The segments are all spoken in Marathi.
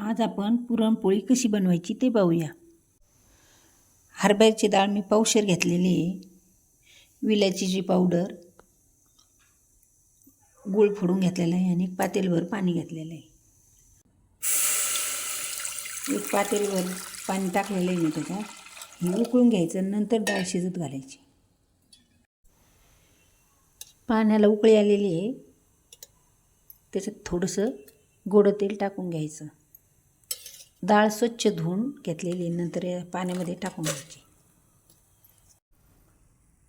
आज आपण पुरणपोळी कशी बनवायची ते पाहूया. हरभऱ्याची डाळ मी पावशेर घेतलेली आहे. विलायचीची पावडर गूळ फोडून घेतलेला आहे आणि एक पातेलभर पाणी घेतलेलं आहे. एक पातेलभर पाणी टाकलेलं आहे मी त्याच्यात. हे उकळून घ्यायचं नंतर डाळ शिजत घालायची. पाण्याला उकळी आलेली आहे. त्याच्यात थोडंसं गोडं तेल टाकून घ्यायचं. डाळ स्वच्छ धुवून घेतलेली नंतर पाण्यामध्ये टाकून घ्यायची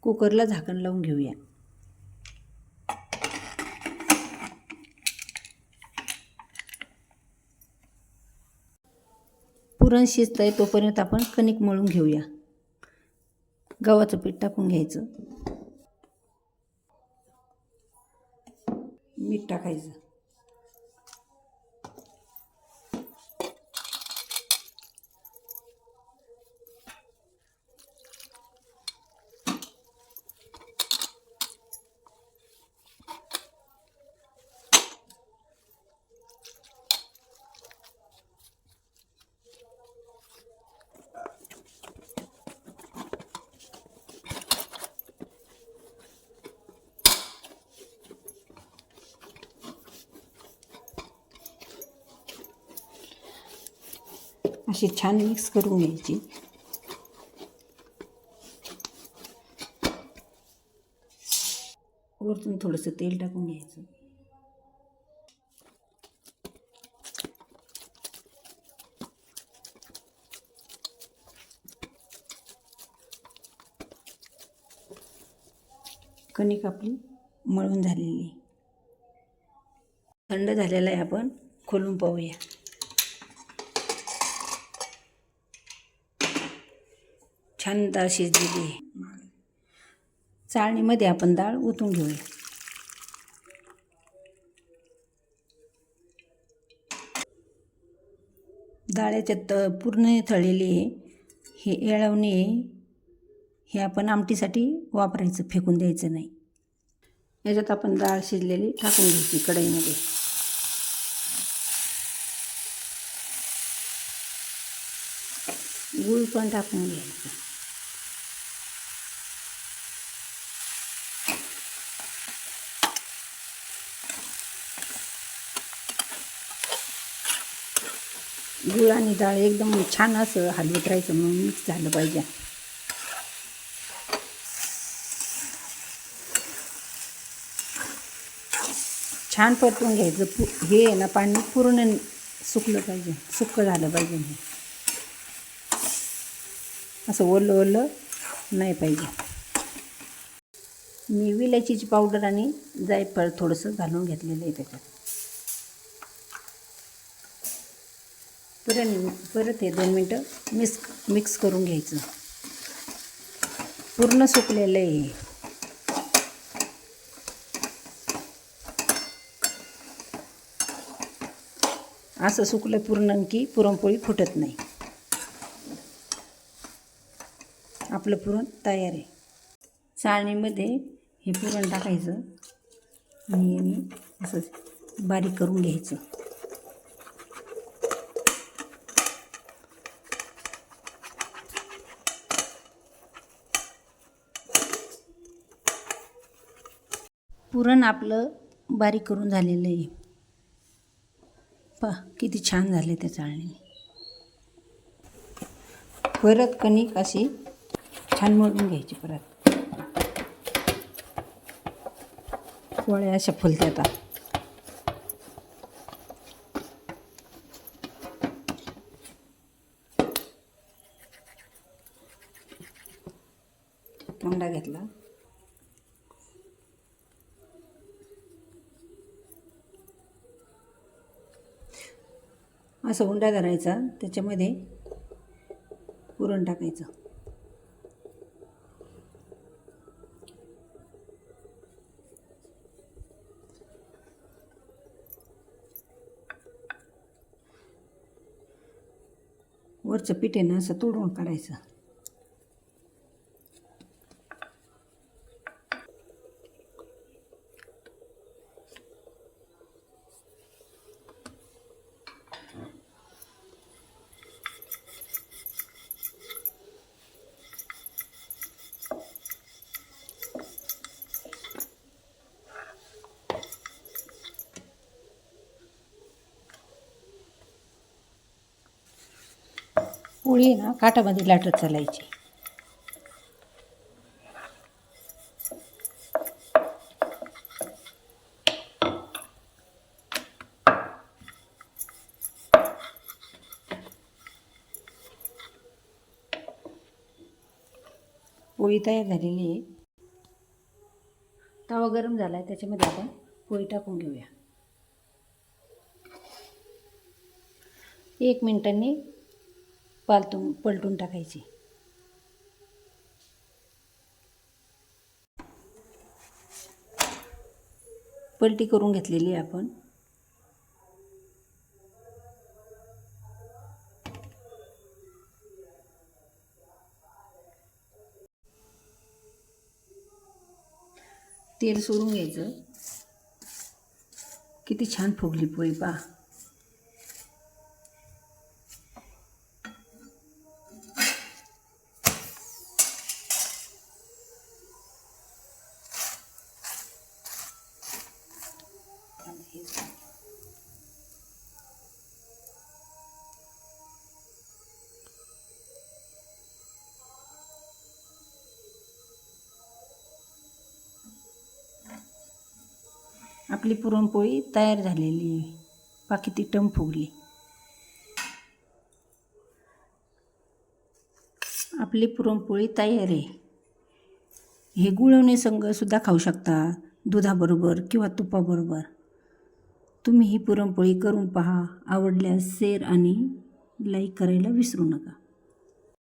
कुकरला झाकण लावून घेऊया. पुरण शिजतं आहे तोपर्यंत आपण कणिक मळून घेऊया. गव्हाचं पीठ टाकून घ्यायचं. मीठ टाकायचं. अशी छान मिक्स करून घ्यायची. वरतून थोडंसं तेल टाकून घ्यायचं. कणिक आपली मळून झालेली थंड झालेला आहे आपण खोलून पाहूया. छान डाळ शिजलेली आहे. चाळणीमध्ये आपण डाळ ओतून घेऊया. डाळ्याच्या त पूर्ण तळलेली आहे. हे येळवणी आहे. हे आपण आमटीसाठी वापरायचं फेकून द्यायचं नाही. याच्यात आपण डाळ शिजलेली टाकून घ्यायची कढईमध्ये. गूळ पण टाकून घ्यायचं. गूळ आणि डाळ एकदम छान असं हलवत राहायचं मग मिक्स झालं पाहिजे. छान परतून घ्यायचं. पु हे आहे ना पाणी पूर्ण सुकलं पाहिजे सुक्क झालं पाहिजे हे. असं ओलं ओलं नाही पाहिजे. मी विलायचीची पावडर आणि जायफळ थोडंसं घालून घेतलेलं आहे त्याच्यात. परत परत हे दोन मिनटं मिक्स मिक्स करून घ्यायचं. पूर्ण सुकलेलं आहे असं सुकलं पूर्ण की पुरणपोळी फुटत नाही. आपलं पुरण तयार आहे. चाळणीमध्ये हे पुरण टाकायचं आणि असं बारीक करून घ्यायचं. पुरण आपलं बारीक करून झालेलं आहे. पहा किती छान झाले त्या चाळणीने परत कणिक अशी छान मळून घ्यायची परत. पोळ्या अशा आता तोंडा घेतला. असं उंडा धरायचा. त्याच्यामध्ये पुरण टाकायचं. वरचं पीठ आहे ना असं तोडून काढायचं. पोळी ना काठामध्ये लाटत चालायची. पोळी तयार झालेली आहे. तवा गरम झाला आहे त्याच्यामध्ये आपण पोळी टाकून घेऊया. एक मिनटांनी पालटून पलटून टाकायची. पलटी करून घेतलेली आहे आपण. तेल सोडून घ्यायचं. किती छान फुगली पोळी पहा. आपली पुरणपोळी तयार झालेली आहे. ती टम फुगली आपली पुरणपोळी तयार आहे. हे गुळवणे संग सुद्धा खाऊ शकता दुधाबरोबर किंवा तुपाबरोबर. तुम्ही ही पुरणपोळी करून पहा. आवडल्यास शेअर आणि लाईक करायला विसरू नका.